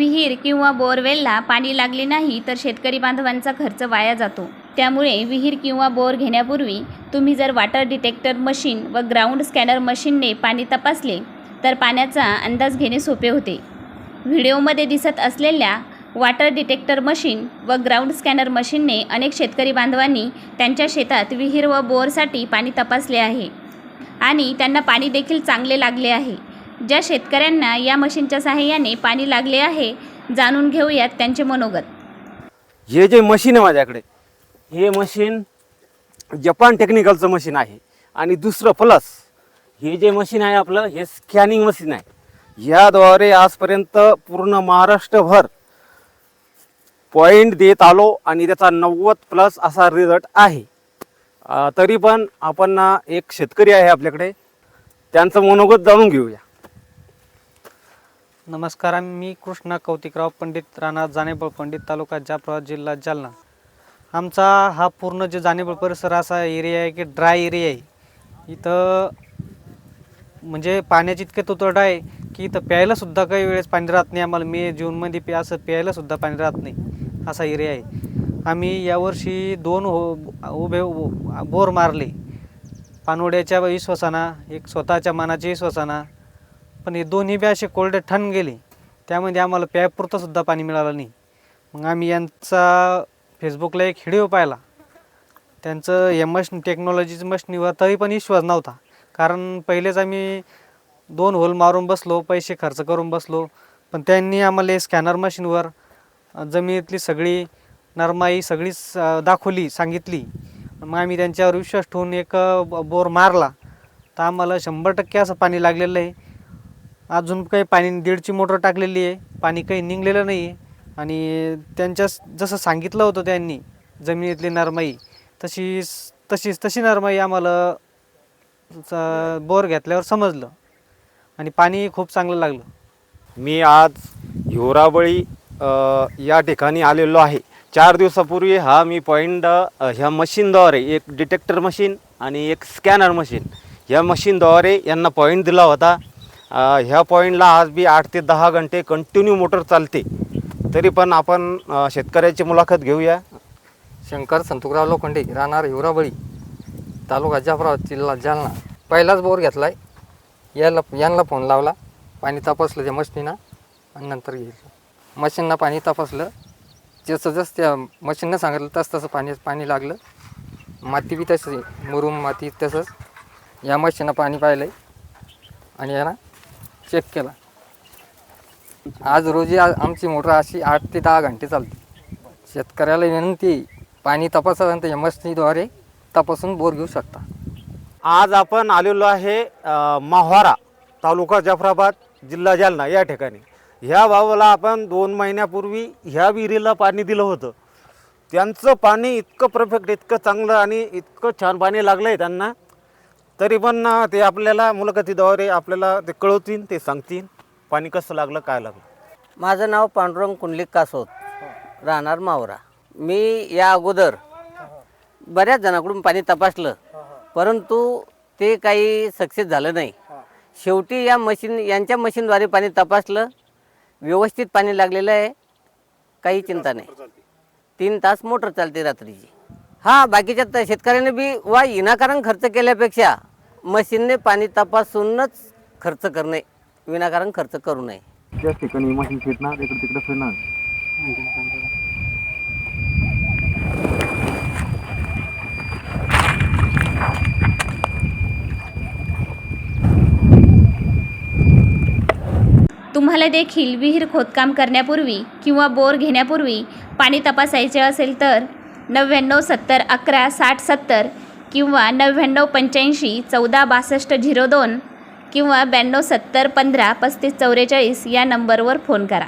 विहीर किंवा बोरवेलला पाणी लागले नाही तर शेतकरी बांधवांचा खर्च वाया जातो. त्यामुळे विहीर किंवा बोर घेण्यापूर्वी तुम्ही जर वॉटर डिटेक्टर मशीन व ग्राउंड स्कॅनर मशीनने पाणी तपासले तर पाण्याचा अंदाज घेणे सोपे होते. व्हिडिओमध्ये दिसत असलेल्या वॉटर डिटेक्टर मशीन व ग्राउंड स्कॅनर मशीनने अनेक शेतकरी बांधवांनी त्यांच्या शेतात विहीर व बोरसाठी पाणी तपासले आहे आणि त्यांना पाणी देखील चांगले लागले आहे. ज्या शेतकऱ्यांना या मशीनच्या सहाय्याने पाणी लागले आहे जाणून घेऊयात त्यांचे मनोगत. हे जे मशीन आहे माझ्याकडे हे मशीन जपान टेक्निकलचं मशीन आहे. आणि दुसरं प्लस हे जे मशीन आहे आपलं हे स्कॅनिंग मशीन आहे. याद्वारे आजपर्यंत पूर्ण महाराष्ट्रभर पॉईंट देत आलो आणि त्याचा नव्वद प्लस असा रिझल्ट आहे. अं, तरी पण आपण एक शेतकरी आहे आपल्याकडे. त्यांचं मनोगत जाणून घेऊया. नमस्कार मी कृष्णा कौतिकराव पंडित राणा जानेबळ पंडित तालुका जाफराबाद जिल्हा जालना. आमचा हा पूर्ण जे जानेबळ परिसर असा एरिया आहे की ड्राय एरिया आहे. इथं म्हणजे पाण्याची इतके तुतडा आहे की इथं प्यायलासुद्धा काही वेळेस पाणी राहत नाही. आम्हाला मे जूनमध्ये प्या असं प्यायलासुद्धा पाणी राहत नाही. असा एरिया आहे. आम्ही यावर्षी दोन हो उभे बोर मारले. पानवड्याच्या विश्वासाना एक स्वतःच्या मनाची विश्वासाना पण हे दोन्ही बी असे कोरडे ठण गेले. त्यामध्ये आम्हाला प्यायपुरतं सुद्धा पाणी मिळालं नाही. मग आम्ही यांचा फेसबुकला एक व्हिडिओ पाहिला. त्यांचं हे मशीन टेक्नॉलॉजीचं मशनीवर तरी पण विश्वास नव्हता. कारण पहिलेच आम्ही दोन होल मारून बसलो पैसे खर्च करून बसलो. पण त्यांनी आम्हाला स्कॅनर मशीनवर जमिनीतली सगळी नरमाई सगळी स- दाखवली सांगितली. मग आम्ही त्यांच्यावर विश्वास ठेवून एक ब- बोर मारला. तर आम्हाला शंभर टक्के असं पाणी लागलेलं आहे. अजून काही पाणी दीडची मोटर टाकलेली आहे. पाणी काही निघलेलं नाही आहे. आणि त्यांच्या जसं सांगितलं होतं त्यांनी जमिनीतली नरमाई तशी तशीच तशी नरमाई आम्हाला बोर घेतल्यावर समजलं. आणि पाणी खूप चांगलं लागलं. मी आज हिवराबळी या ठिकाणी आलेलो आहे. चार दिवसापूर्वी हा मी पॉईंट ह्या मशीनद्वारे एक डिटेक्टर मशीन आणि एक स्कॅनर मशीन ह्या मशीनद्वारे यांना पॉईंट दिला होता. ह्या पॉईंटला आज बी आठ ते दहा घंटे कंटिन्यू मोटर चालते. तरी पण आपण अ, शेतकऱ्याची मुलाखत घेऊया. शंकर संतुकराव लोखंडे राहणार हिवराबळी तालुका जाफराबाद जिल्हा जालना. पहिलाच बोर घेतला आहे याला यांना फोन लावला. पाणी तपासलं त्या मशीनीनं आणि नंतर घेतलं. मशीननं पाणी तपासलं. जसं जसं त्या मशीननं सांगितलं तसं तसं पाणी पाणी लागलं. माती बी तशी मुरुम माती तसंच. या मशीनं पाणी पाहिलं आहे आणि यानं चेक केला. आज रोजी आ- आमची मोटर अशी आठ ते दहा घंटे चालते. शेतकऱ्याला विनंती आहे, पाणी तपासानंतर एस सीद्वारे तपासून बोर घेऊ शकता. आज आपण आलेलो आहे अ, माहवारा तालुका जाफराबाद जिल्हा जालना या ठिकाणी. ह्या भावाला आपण दोन महिन्यापूर्वी ह्या विहिरीला पाणी दिलं होतं. त्यांचं पाणी इतकं परफेक्ट इतकं चांगलं आणि इतकं छान पाणी लागलं आहे त्यांना. तरी पण ते आपल्याला मुलाखतीद्वारे आपल्याला ते कळवतील ते सांगतील. पाणी कसं लागलं काय लागलं. माझं नाव पांडुरंग कुंडलिक कासोत. राहणार मावरा. मी या अगोदर बऱ्याच जणांकडून पाणी तपासलं. परंतु ते काही सक्सेस झालं नाही. शेवटी या मशीन यांच्या मशीनद्वारे पाणी तपासलं. व्यवस्थित पाणी लागलेलं आहे. काही चिंता नाही. तीन तास मोटर चालते रात्रीची. हां बाकीच्या त- शेतकऱ्याने बी वा विनाकारण खर्च केल्यापेक्षा मशीनने पाणी तपासूनच खर्च करणे विनाकारण खर्च करू नये. त्याच ठिकाणी मशीन फिरणार इकडे तिकडे फिरणार. तुम्हाला देखील विहीर खोदकाम करण्यापूर्वी किंवा बोर घेण्यापूर्वी पाणी तपासायचे असेल तर नव्याण्णव सत्तर अकरा साठ सत्तर किंवा नव्याण्णव पंच्याऐंशी चौदा बासष्ट झिरो दोन किंवा ब्याण्णव सत्तर पंधरा पस्तीस चौवेचाळीस या नंबरवर फोन करा.